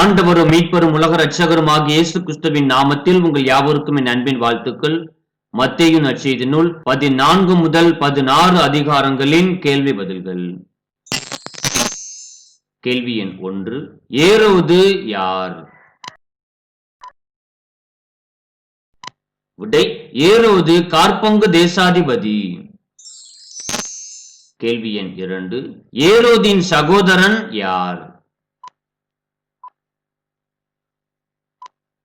ஆண்டவரும் மீட்பரும் உலக ரட்சகரும் ஆகிய இயேசு கிறிஸ்துவின் நாமத்தில் உங்கள் யாவருக்கும் என் அன்பின் வாழ்த்துக்கள். மத்திய நற்செய்தி நூல் பதினான்கு முதல் பதினாறு அதிகாரங்களின் கேள்வி பதில்கள். கேள்வி எண் ஒன்று ஏரோது யார்? விடை ஏரோது கார்பங்கு தேசாதிபதி. கேள்வி எண் இரண்டு ஏரோதின் சகோதரன் யார்?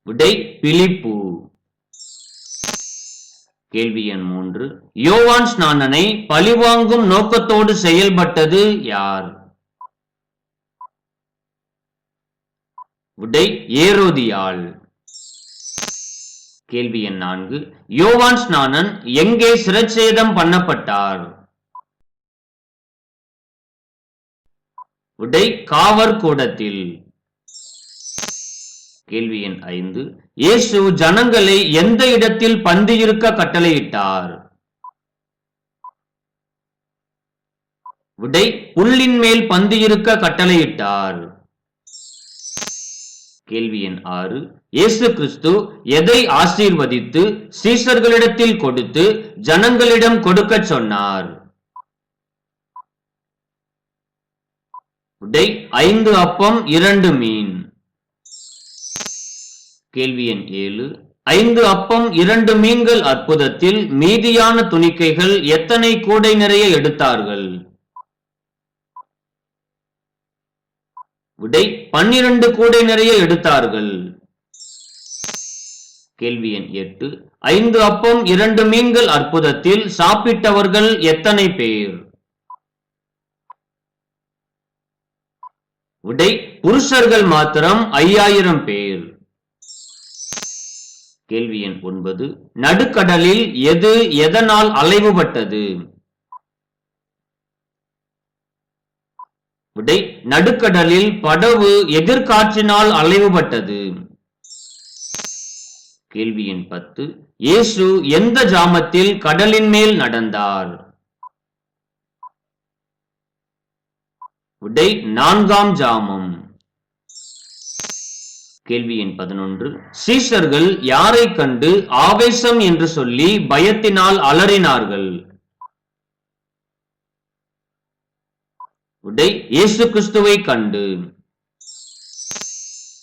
விடை பிலிப்பு கேள்வி எண் மூன்று. யோவான் ஸ்நானனை பழிவாங்கும் நோக்கத்தோடு செயல்பட்டது யார்? விடை ஏரோதியாள். கேள்வி எண் நான்கு. யோவான் ஸ்நானன் எங்கே சிரச்சேதம் பண்ணப்பட்டார்? விடை காவற்கூடத்தில். கேள்வி எண் ஐந்து. இயேசு ஜனங்களை எந்த இடத்தில் பந்து இருக்க கட்டளையிட்டார்? விடை புல்லின் மேல் பந்து இருக்க கட்டளையிட்டார். கேள்வி எண் ஆறு. இயேசு கிறிஸ்து எதை ஆசீர்வதித்து சீசர்களிடத்தில் கொடுத்து ஜனங்களிடம் கொடுக்க சொன்னார்? விடை ஐந்து அப்பம் இரண்டு மீன். கேள்வி எண் ஏழு. ஐந்து அப்பம் இரண்டு மீன்கள் அற்புதத்தில் மீதியான துணிக்கைகள் எத்தனை கூடை நிறைய எடுத்தார்கள்? விடை பன்னிரண்டு கூடை நிறைய எடுத்தார்கள். கேள்வி எண் எட்டு. ஐந்து அப்பம் இரண்டு மீன்கள் அற்புதத்தில் சாப்பிட்டவர்கள் எத்தனை பேர்? விடை புருஷர்கள் மாத்திரம் ஐயாயிரம் பேர். கேள்வி எண் ஒன்பது. நடுக்கடலில் எது எதனால் அலைவுபட்டது? விடை நடுக்கடலில் படவு எதிர்காற்றினால் அலைவுபட்டது. கேள்வி எண் பத்து. இயேசு எந்த ஜாமத்தில் கடலின் மேல் நடந்தார்? விடை நான்காம் ஜாமம். கேள்வி எண் பதினொன்று. சீஷர்கள் யாரை கண்டு ஆவேசம் என்று சொல்லி பயத்தினால் அலறினார்கள்? உடை இயேசு கிறிஸ்துவை கண்டு.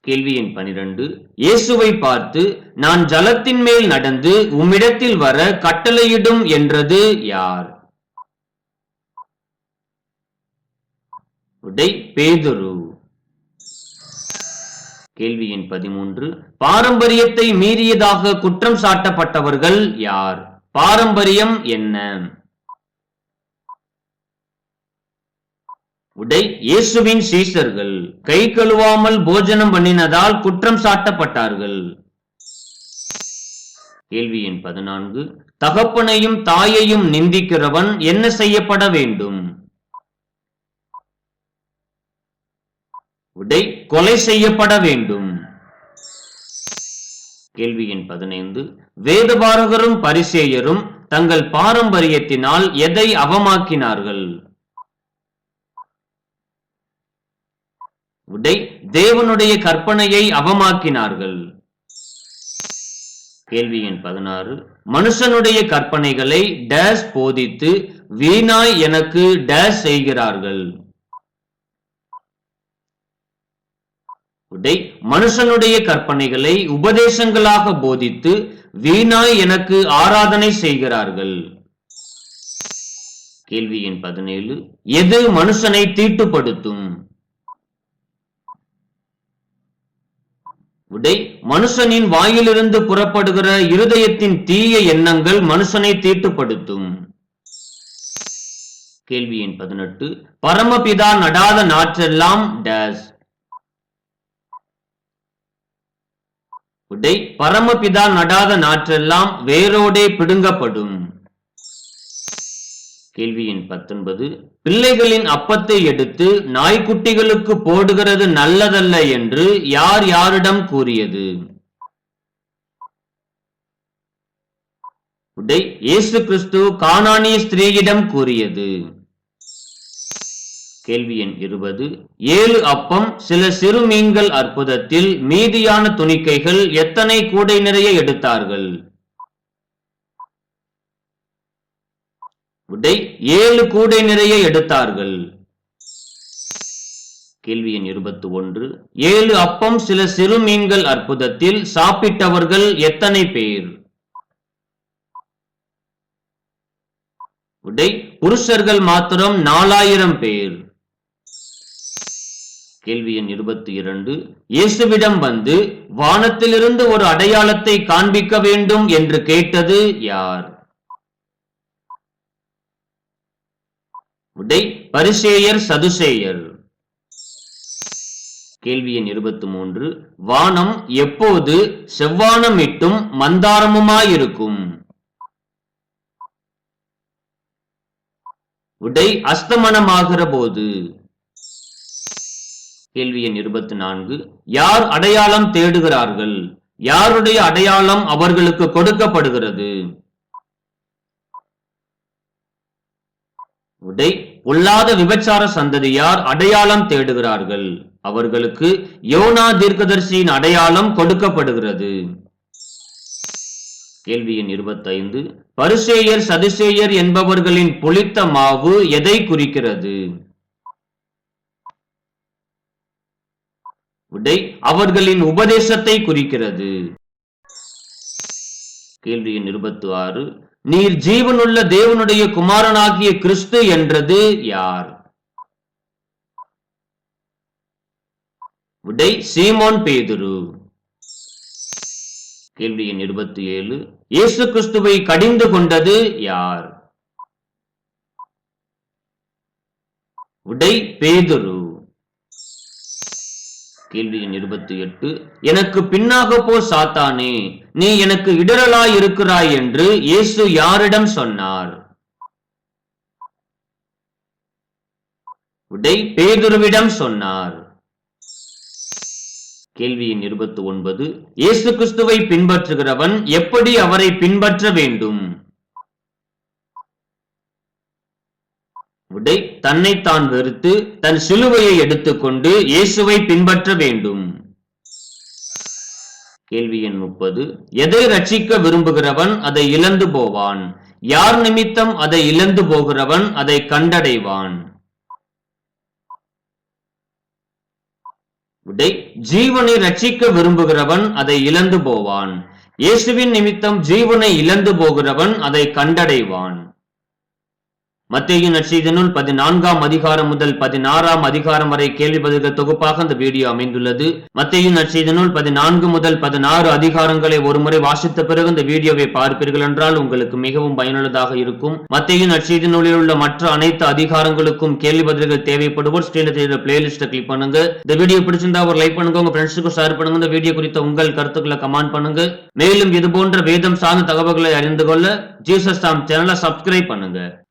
கேள்வி எண் பனிரெண்டு. இயேசுவை பார்த்து நான் ஜலத்தின் மேல் நடந்து உம்மிடத்தில் வர கட்டளையிடும் என்றது யார்? உடை பேதுரு கேள்வி எண் பதிமூன்று. பாரம்பரியத்தை மீறியதாக குற்றம் சாட்டப்பட்டவர்கள் யார்? பாரம்பரியம் என்ன? உடை இயேசுவின் சீசர்கள். கை கழுவாமல் போஜனம் பண்ணினதால் குற்றம் சாட்டப்பட்டார்கள். கேள்வி எண் பதினான்கு. தகப்பனையும் தாயையும் நிந்திக்கிறவன் என்ன செய்யப்பட வேண்டும்? விடை கொலை செய்யப்பட வேண்டும். கேள்வி எண் பதினைந்து. வேதபாரகரும் பரிசேயரும் தங்கள் பாரம்பரியத்தினால் எதை அவமாக்கினார்கள்? விடை தேவனுடைய கற்பனையை அவமாக்கினார்கள். கேள்வி எண் பதினாறு. மனுஷனுடைய கற்பனைகளை டேஸ் போதித்து வீணாய் எனக்கு டேஸ் செய்கிறார்கள். உடை மனுஷனுடைய கற்பனைகளை உபதேசங்களாக போதித்து வீணாய் எனக்கு ஆராதனை செய்கிறார்கள். கேள்வி எண் பதினேழு. எது மனுஷனை தீட்டுப்படுத்தும்? விடை மனுஷனின் வாயிலிருந்து புறப்படுகிற இருதயத்தின் தீய எண்ணங்கள் மனுஷனை தீட்டுப்படுத்தும். கேள்வி எண் பதினெட்டு. பரமபிதா நடாத நாற்றெல்லாம் டேஸ். உடை பரமபிதா நடாத நாற்றெல்லாம் வேரோடே பிடுங்கப்படும். கேள்வி எண் பத்தொன்பது. பிள்ளைகளின் அப்பத்தை எடுத்து நாய்க்குட்டிகளுக்கு போடுகிறது நல்லதல்ல என்று யார் யாரிடம் கூறியது? உடை இயேசு கிறிஸ்து கானானிய ஸ்திரீயிடம் கூறியது. கேள்வி எண் இருபது. ஏழு அப்பம் சில சிறு மீன்கள் அற்புதத்தில் மீதியான துணிக்கைகள் எத்தனை கூடை நிறைய எடுத்தார்கள்? விடை ஏழு கூடை நிறைய எடுத்தார்கள். கேள்வி எண் இருபத்தி ஒன்று ஏழு அப்பம் சில சிறு மீன்கள் அற்புதத்தில் சாப்பிட்டவர்கள் எத்தனை பேர்? விடை புருஷர்கள் மாத்திரம் நாலாயிரம் பேர். கேள்வி எண் இருபத்தி இரண்டு இயேசுவிடம் வந்து வானத்திலிருந்து ஒரு அடையாளத்தை காண்பிக்க வேண்டும் என்று கேட்டது யார்? விடை பரிசேயர் சதுசேயர். கேள்வி எண் இருபத்தி மூன்று வானம் எப்போது செவ்வானமிட்டும் மந்தாரமுமாயிருக்கும்? விடை அஸ்தமனமாகிற போது கேள்வி எண் இருபத்தி நான்கு. யார் அடையாளம் தேடுகிறார்கள்? யாருடைய அடையாளம் அவர்களுக்கு கொடுக்கப்படுகிறது? விடை பொல்லாத விபச்சார சந்ததியார் அடையாளம் தேடுகிறார்கள்? அவர்களுக்கு யோனா தீர்க்கதர்சியின் அடையாளம் கொடுக்கப்படுகிறது. கேள்வி எண் இருபத்தைந்து. பரிசேயர் சதுசேயர் என்பவர்களின் புளித்த மாவு எதை குறிக்கிறது? விடை அவர்களின் உபதேசத்தை குறிக்கிறது. கேள்வி எண் இருபத்தி ஆறு நீர் ஜீவனுள்ள தேவனுடைய குமாரனாகிய கிறிஸ்து என்றது யார்? விடை சீமோன் பேதுரு. கேள்வி எண் இருபத்தி ஏழு இயேசு கிறிஸ்துவை கடிந்து கொண்டது யார்? விடை பேதுரு. கேள்வி எண் இருபத்தி எட்டு. எனக்கு பின்னாக போ சாத்தானே நீ எனக்கு இடரலாய் இருக்கிறாய் என்று இயேசு யாரிடம் சொன்னார். விடை பேதுருவிடம் சொன்னார். கேள்வி எண் இருபத்தி ஒன்பது. இயேசு கிறிஸ்துவை பின்பற்றுகிறவன் எப்படி அவரை பின்பற்ற வேண்டும்? விடை தன்னைத்தான் வெறுத்து தன் சிலுவையை எடுத்துக்கொண்டு இயேசுவை பின்பற்ற வேண்டும். கேள்வி எண் முப்பது. எதை ரட்சிக்க விரும்புகிறவன் அதை இழந்து போவான். யார் நிமித்தம் அதை இழந்து போகிறவன் அதை கண்டடைவான். விடை ஜீவனை ரட்சிக்க விரும்புகிறவன் அதை இழந்து போவான். இயேசுவின் நிமித்தம் ஜீவனை இழந்து போகிறவன் அதை கண்டடைவான். மத்திய நற்செய்தினுள் பதினான்காம் அதிகாரம் முதல் பதினாறாம் அதிகாரம் வரை கேள்வி பதில்கள் தொகுப்பாக இந்த வீடியோ அமைந்துள்ளது. மத்திய நற்செய்தினுள் பதினான்கு முதல் பதினாறு அதிகாரங்களை ஒருமுறை வாசித்த பிறகு இந்த வீடியோவை பார்ப்பீர்கள் என்றால் உங்களுக்கு மிகவும் பயனுள்ளதாக இருக்கும். மத்திய நற்செய்தினுள்ளில் உள்ள மற்ற அனைத்து அதிகாரங்களுக்கும் கேள்வி பதில்கள் தேவைப்படுவோர் ஸ்ரீலத்தில் தெரியுற பிளேலிஸ்ட கிளிக் பண்ணுங்க. இந்த வீடியோ பிடிச்சிருந்தா ஒரு லைக் பண்ணுங்க. உங்க ஃப்ரெண்ட்ஸுக்கு ஷேர் பண்ணுங்க. இந்த வீடியோ குறித்த உங்கள் கருத்துக்களை கமெண்ட் பண்ணுங்க. மேலும் இது போன்ற வேதம் சார்ந்த தகவல்களை அறிந்து கொள்ள ஜீசஸ் தாம் சேனலை சப்ஸ்கிரைப் பண்ணுங்க.